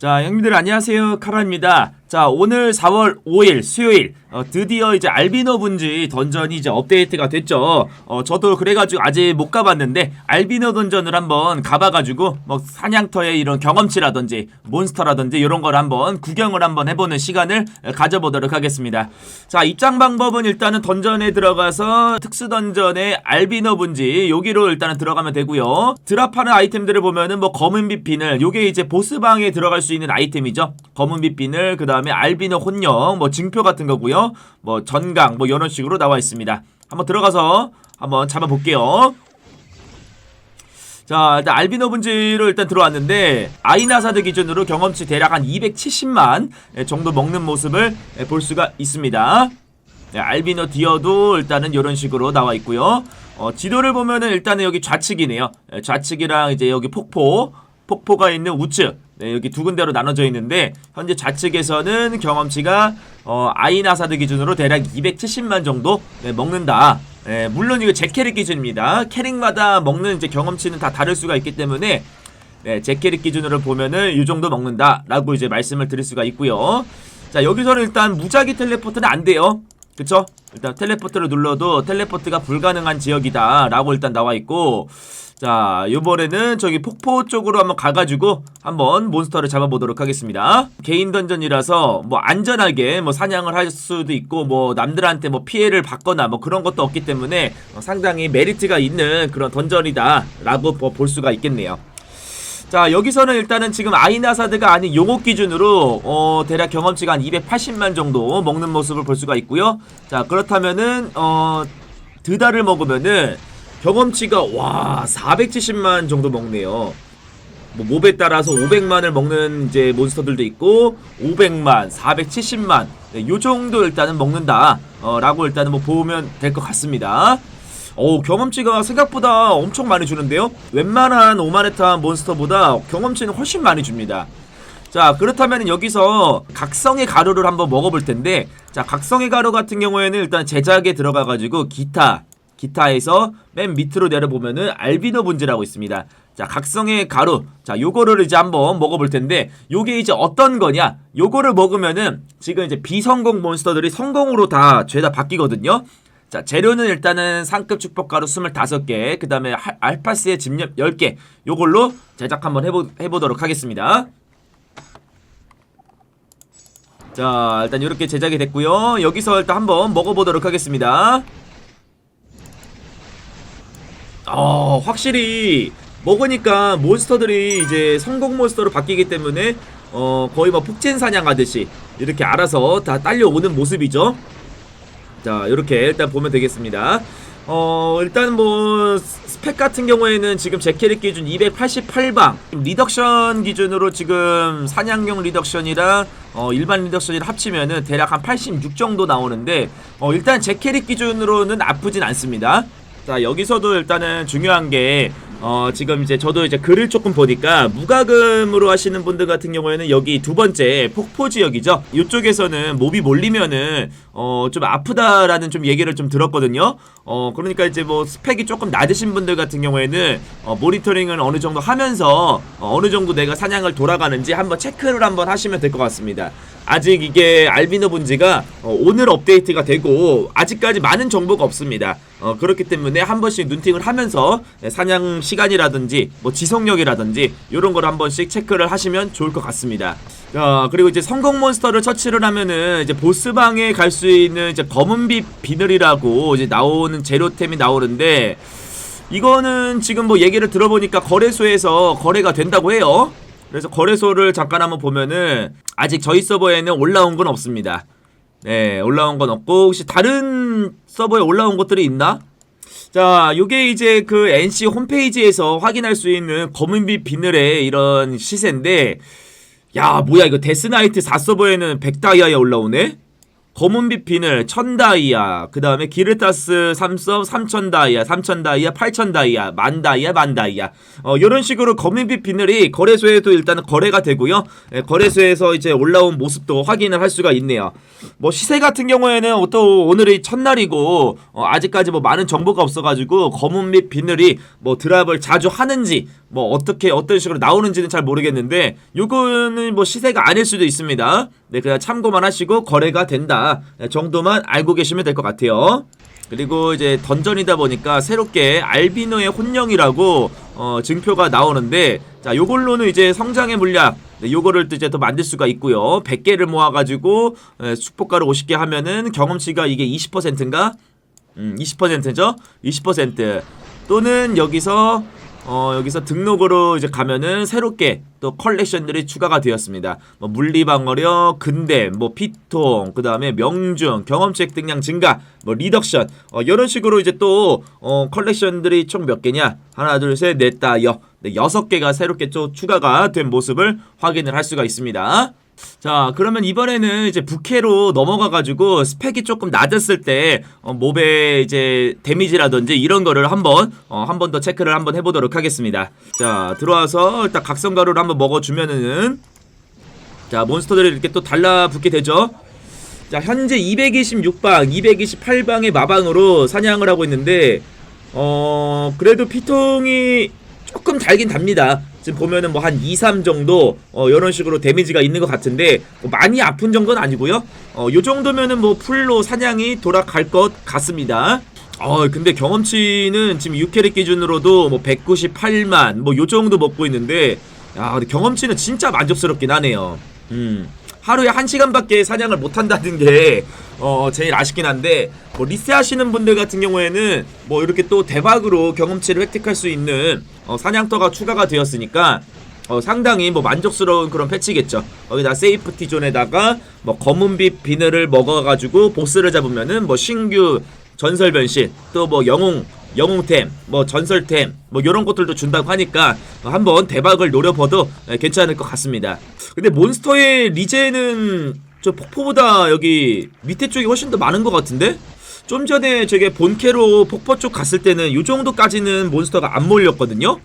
자, 형님들 안녕하세요. 카라입니다. 자, 오늘 4월 5일 수요일 어, 드디어 이제 알비노 분지 던전이 이제 업데이트가 됐죠. 어, 저도 그래가지고 아직 못 가봤는데 알비노 던전을 한번 가봐가지고 뭐 사냥터의 이런 경험치라든지 몬스터라든지 이런 걸 한번 구경을 한번 해보는 시간을 가져보도록 하겠습니다. 자, 입장 방법은 일단은 던전에 들어가서 특수 던전의 알비노 분지 여기로 일단은 들어가면 되고요. 드랍하는 아이템들을 보면은 뭐 검은빛 비늘 요게 이제 보스방에 들어갈 수 있는 아이템이죠. 검은빛 비늘 그 다음 에 알비노 혼영 뭐 증표 같은 거고요. 뭐 전강 뭐 이런 식으로 나와 있습니다. 한번 들어가서 한번 잡아볼게요. 자, 일단 알비노 분지로 일단 들어왔는데 아이나사드 기준으로 경험치 대략 한 270만 정도 먹는 모습을 볼 수가 있습니다. 네, 알비노 디어도 일단은 이런 식으로 나와 있고요. 어, 지도를 보면은 일단은 여기 좌측이네요. 네, 좌측이랑 이제 여기 폭포, 폭포가 있는 우측. 네, 여기 두 군데로 나눠져 있는데 현재 좌측에서는 경험치가 어, 아이나사드 기준으로 대략 270만 정도 네, 먹는다. 네, 물론 이거 제 캐릭 기준입니다. 캐릭마다 먹는 이제 경험치는 다 다를 수가 있기 때문에 네, 제 캐릭 기준으로 보면은 이 정도 먹는다라고 이제 말씀을 드릴 수가 있고요. 자, 여기서는 일단 무작위 텔레포트는 안 돼요. 그쵸? 일단 텔레포트를 눌러도 텔레포트가 불가능한 지역이다라고 일단 나와 있고 자 요번에는 저기 폭포 쪽으로 한번 가가지고 한번 몬스터를 잡아보도록 하겠습니다. 개인 던전이라서 뭐 안전하게 뭐 사냥을 할 수도 있고 뭐 남들한테 뭐 피해를 받거나 뭐 그런 것도 없기 때문에 상당히 메리트가 있는 그런 던전이다 라고 뭐 볼 수가 있겠네요. 자 여기서는 일단은 지금 아이나사드가 아닌 용옥 기준으로 어 대략 경험치가 한 280만 정도 먹는 모습을 볼 수가 있고요. 자 그렇다면은 어 드다를 먹으면은 경험치가 와 470만 정도 먹네요. 뭐 몹에 따라서 500만을 먹는 이제 몬스터들도 있고 500만 470만. 네, 요 정도 일단은 먹는다 어, 라고 일단은 뭐 보면 될 것 같습니다. 오 경험치가 생각보다 엄청 많이 주는데요? 웬만한 오마네타 몬스터보다 경험치는 훨씬 많이 줍니다. 자 그렇다면 여기서 각성의 가루를 한번 먹어볼 텐데 자 각성의 가루 같은 경우에는 일단 제작에 들어가가지고 기타 기타에서 맨 밑으로 내려보면은 알비노 분지라고 있습니다. 자, 각성의 가루. 자, 요거를 이제 한번 먹어볼 텐데, 요게 이제 어떤 거냐? 요거를 먹으면은 지금 이제 비성공 몬스터들이 성공으로 다 죄다 바뀌거든요. 자, 재료는 일단은 상급 축복가루 25개, 그 다음에 알파스의 집념 10개, 요걸로 제작 한번 해보, 해보도록 하겠습니다. 자, 일단 이렇게 제작이 됐고요. 여기서 일단 한번 먹어보도록 하겠습니다. 어, 확실히 먹으니까 몬스터들이 이제 성공 몬스터로 바뀌기 때문에 어, 거의 뭐 폭젠 사냥하듯이 이렇게 알아서 다 딸려오는 모습이죠. 자, 이렇게 일단 보면 되겠습니다. 어, 일단 뭐 스펙 같은 경우에는 지금 제 캐릭 기준 288방 리덕션 기준으로 지금 사냥용 리덕션이랑 어, 일반 리덕션이랑 합치면은 대략 한 86 정도 나오는데 어, 일단 제 캐릭 기준으로는 아프진 않습니다. 자 여기서도 일단은 중요한 게 어, 지금 이제 저도 이제 글을 조금 보니까 무과금으로 하시는 분들 같은 경우에는 여기 두 번째 폭포 지역이죠. 이쪽에서는 몹이 몰리면은 어, 좀 아프다라는 좀 얘기를 좀 들었거든요. 어, 그러니까 이제 뭐 스펙이 조금 낮으신 분들 같은 경우에는 어, 모니터링을 어느 정도 하면서 어, 어느 정도 내가 사냥을 돌아가는지 한번 체크를 한번 하시면 될 것 같습니다. 아직 이게 알비노 분지가 어, 오늘 업데이트가 되고 아직까지 많은 정보가 없습니다. 어, 그렇기 때문에 한 번씩 눈팅을 하면서 사냥 시간이라든지 뭐 지속력이라든지 이런 걸 한 번씩 체크를 하시면 좋을 것 같습니다. 어, 그리고 이제 성공 몬스터를 처치를 하면은 이제 보스방에 갈 수 있는 이제 검은빛 비늘이라고 이제 나오는 재료템이 나오는데 이거는 지금 뭐 얘기를 들어보니까 거래소에서 거래가 된다고 해요. 그래서 거래소를 잠깐 한번 보면은 아직 저희 서버에는 올라온 건 없습니다. 네, 올라온 건 없고 혹시 다른 서버에 올라온 것들이 있나? 자, 요게 이제 그 NC 홈페이지에서 확인할 수 있는 검은빛 비늘의 이런 시세인데 야, 뭐야 이거 데스나이트 4 서버에는 100다이아에 올라오네? 검은빛 비늘 1000다이아 그 다음에 기르타스 3섭 3000다이아 3000다이아 8000다이아 만다이아 만다이아. 어 요런 식으로 검은빛 비늘이 거래소에도 일단은 거래가 되고요. 예, 거래소에서 이제 올라온 모습도 확인을 할 수가 있네요 뭐 시세 같은 경우에는 또 오늘이 첫날이고 어 아직까지 뭐 많은 정보가 없어가지고 검은빛 비늘이 뭐 드랍을 자주 하는지 뭐 어떻게 어떤 식으로 나오는지는 잘 모르겠는데 요거는 뭐 시세가 아닐 수도 있습니다. 네, 그냥 참고만 하시고 거래가 된다 네, 정도만 알고 계시면 될 것 같아요. 그리고 이제 던전이다 보니까 새롭게 알비노의 혼령이라고 어, 증표가 나오는데 자 요걸로는 이제 성장의 물약 네, 요거를 또 이제 또 만들 수가 있고요. 100개를 모아가지고 에, 축복가를 50개 하면은 경험치가 이게 20%인가? 음, 20%죠? 20% 또는 여기서 어, 여기서 등록으로 이제 가면은 새롭게 또 컬렉션들이 추가가 되었습니다. 뭐 물리방어력, 근대, 뭐 피통, 그 다음에 명중, 경험치 획득량 증가, 뭐 리덕션, 어, 이런 식으로 이제 또 어, 컬렉션들이 총 몇 개냐? 하나, 둘, 셋, 넷, 다, 여, 네, 여섯 개가 새롭게 또 추가가 된 모습을 확인을 할 수가 있습니다. 자, 그러면 이번에는 이제 부캐로 넘어가가지고 스펙이 조금 낮았을 때, 어, 몹의 이제 데미지라든지 이런 거를 한번, 어, 한번 더 체크를 한번 해보도록 하겠습니다. 자, 들어와서 일단 각성 가루를 한번 먹어주면은, 자, 몬스터들이 이렇게 또 달라붙게 되죠. 자, 현재 226방, 228방의 마방으로 사냥을 하고 있는데, 어, 그래도 피통이 조금 달긴 답니다. 지금 보면은 뭐 한 2, 3 정도, 어, 이런 식으로 데미지가 있는 것 같은데, 뭐 많이 아픈 정도는 아니고요. 어, 요 정도면은 뭐 풀로 사냥이 돌아갈 것 같습니다. 어, 근데 경험치는 지금 6캐릭 기준으로도 뭐 198만, 뭐 요 정도 먹고 있는데, 야, 경험치는 진짜 만족스럽긴 하네요. 음. 하루에 한시간밖에 사냥을 못 한다는 게 어, 제일 아쉽긴 한데 뭐 리세 하시는 분들 같은 경우에는 뭐 이렇게 또 대박으로 경험치를 획득할 수 있는 어, 사냥터가 추가가 되었으니까 어, 상당히 뭐 만족스러운 그런 패치겠죠. 거기다 세이프티 존에다가 뭐 검은빛 비늘을 먹어가지고 보스를 잡으면은 뭐 신규 전설 변신 또 뭐 영웅 영웅템 뭐 전설템 뭐 이런 것들도 준다고 하니까 한번 대박을 노려봐도 예, 괜찮을 것 같습니다. 근데 몬스터의 리제는 저 폭포보다 여기 밑에 쪽이 훨씬 더 많은 것 같은데? 좀 전에 저게 본캐로 폭포 쪽 갔을 때는 요 정도까지는 몬스터가 안 몰렸거든요.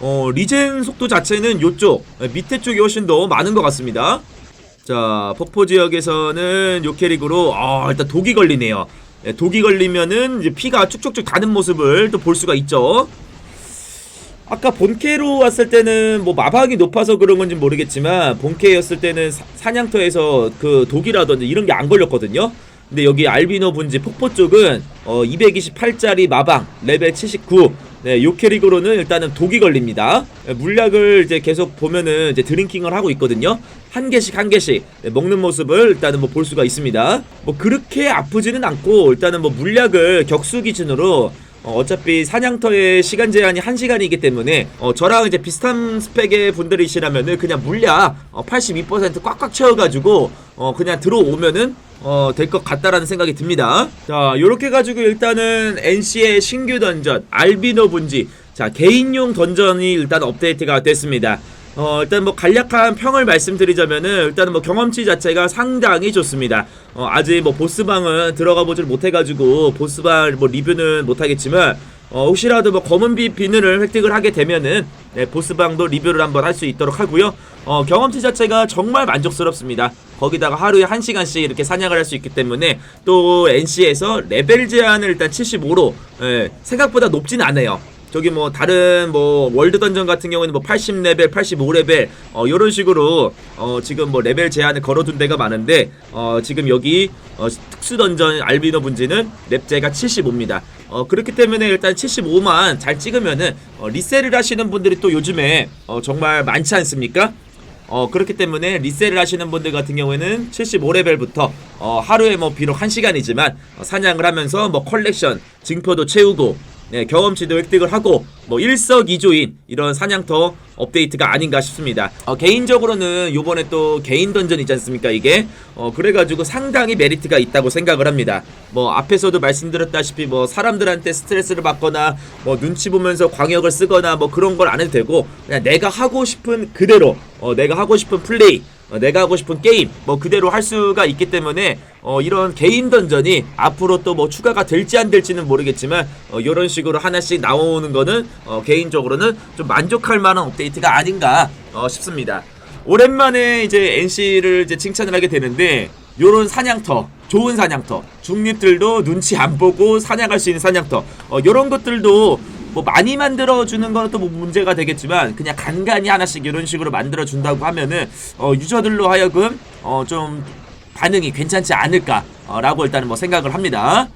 어 리젠 속도 자체는 요쪽 예, 밑에 쪽이 훨씬 더 많은 것 같습니다. 자 폭포 지역에서는 요 캐릭으로 아 일단 독이 걸리네요. 예, 독이 걸리면은 이제 피가 쭉쭉쭉 가는 모습을 또 볼 수가 있죠. 아까 본캐로 왔을 때는 뭐 마방이 높아서 그런 건지 모르겠지만 본캐였을 때는 사, 사냥터에서 그 독이라든지 이런 게 안 걸렸거든요. 근데 여기 알비노 분지 폭포 쪽은 어 228짜리 마방 레벨 79. 네, 요 캐릭으로는 일단은 독이 걸립니다. 네, 물약을 이제 계속 보면은 이제 드링킹을 하고 있거든요. 한 개씩 한 개씩 네, 먹는 모습을 일단은 뭐 볼 수가 있습니다. 뭐 그렇게 아프지는 않고 일단은 뭐 물약을 격수 기준으로 어, 어차피 사냥터의 시간 제한이 1시간이기 때문에 어, 저랑 이제 비슷한 스펙의 분들이시라면은 그냥 물약 어, 82% 꽉꽉 채워가지고 어, 그냥 들어오면은 어, 될 것 같다라는 생각이 듭니다. 자, 요렇게 가지고 일단은 NC의 신규 던전 알비노 분지 자 개인용 던전이 일단 업데이트가 됐습니다. 어 일단 뭐 간략한 평을 말씀드리자면은 일단은 뭐 경험치 자체가 상당히 좋습니다. 어 아직 뭐 보스방은 들어가 보질 못해가지고 보스방 뭐 리뷰는 못하겠지만 어 혹시라도 뭐 검은빛 비늘을 획득을 하게 되면은 네, 보스방도 리뷰를 한번 할 수 있도록 하고요. 어 경험치 자체가 정말 만족스럽습니다. 거기다가 하루에 1시간씩 이렇게 사냥을 할 수 있기 때문에 또 NC에서 레벨 제한을 일단 75로 예, 생각보다 높진 않아요. 저기 뭐 다른 뭐 월드 던전 같은 경우에는 뭐 80레벨, 85레벨 어 요런 식으로 어 지금 뭐 레벨 제한을 걸어둔 데가 많은데 어 지금 여기 어 특수 던전 알비노 분지는 랩제가 75입니다. 어 그렇기 때문에 일단 75만 잘 찍으면은 어 리셀을 하시는 분들이 또 요즘에 어 정말 많지 않습니까? 어 그렇기 때문에 리셀을 하시는 분들 같은 경우에는 75레벨부터 어 하루에 뭐 비록 1시간이지만 어, 사냥을 하면서 뭐 컬렉션 증표도 채우고 네, 경험치도 획득을 하고 뭐 일석이조인 이런 사냥터 업데이트가 아닌가 싶습니다. 어, 개인적으로는 요번에 또 개인 던전이지 않습니까 이게 어, 그래가지고 상당히 메리트가 있다고 생각을 합니다. 뭐 앞에서도 말씀드렸다시피 뭐 사람들한테 스트레스를 받거나 뭐 눈치 보면서 광역을 쓰거나 뭐 그런 걸 안 해도 되고 그냥 내가 하고 싶은 그대로 어, 내가 하고 싶은 플레이 어, 내가 하고 싶은 게임 뭐 그대로 할 수가 있기 때문에 어, 이런 개인 던전이 앞으로 또 뭐 추가가 될지 안 될지는 모르겠지만 어, 이런 식으로 하나씩 나오는 거는 어, 개인적으로는 좀 만족할 만한 업데이트가 아닌가 어, 싶습니다. 오랜만에 이제 NC를 이제 칭찬을 하게 되는데 요런 사냥터 좋은 사냥터 중립들도 눈치 안 보고 사냥할 수 있는 사냥터 어, 요런 것들도 뭐 많이 만들어 주는 거는 또 뭐 문제가 되겠지만 그냥 간간히 하나씩 이런 식으로 만들어 준다고 하면은 어, 유저들로 하여금 어, 좀 반응이 괜찮지 않을까라고 일단은 뭐 생각을 합니다.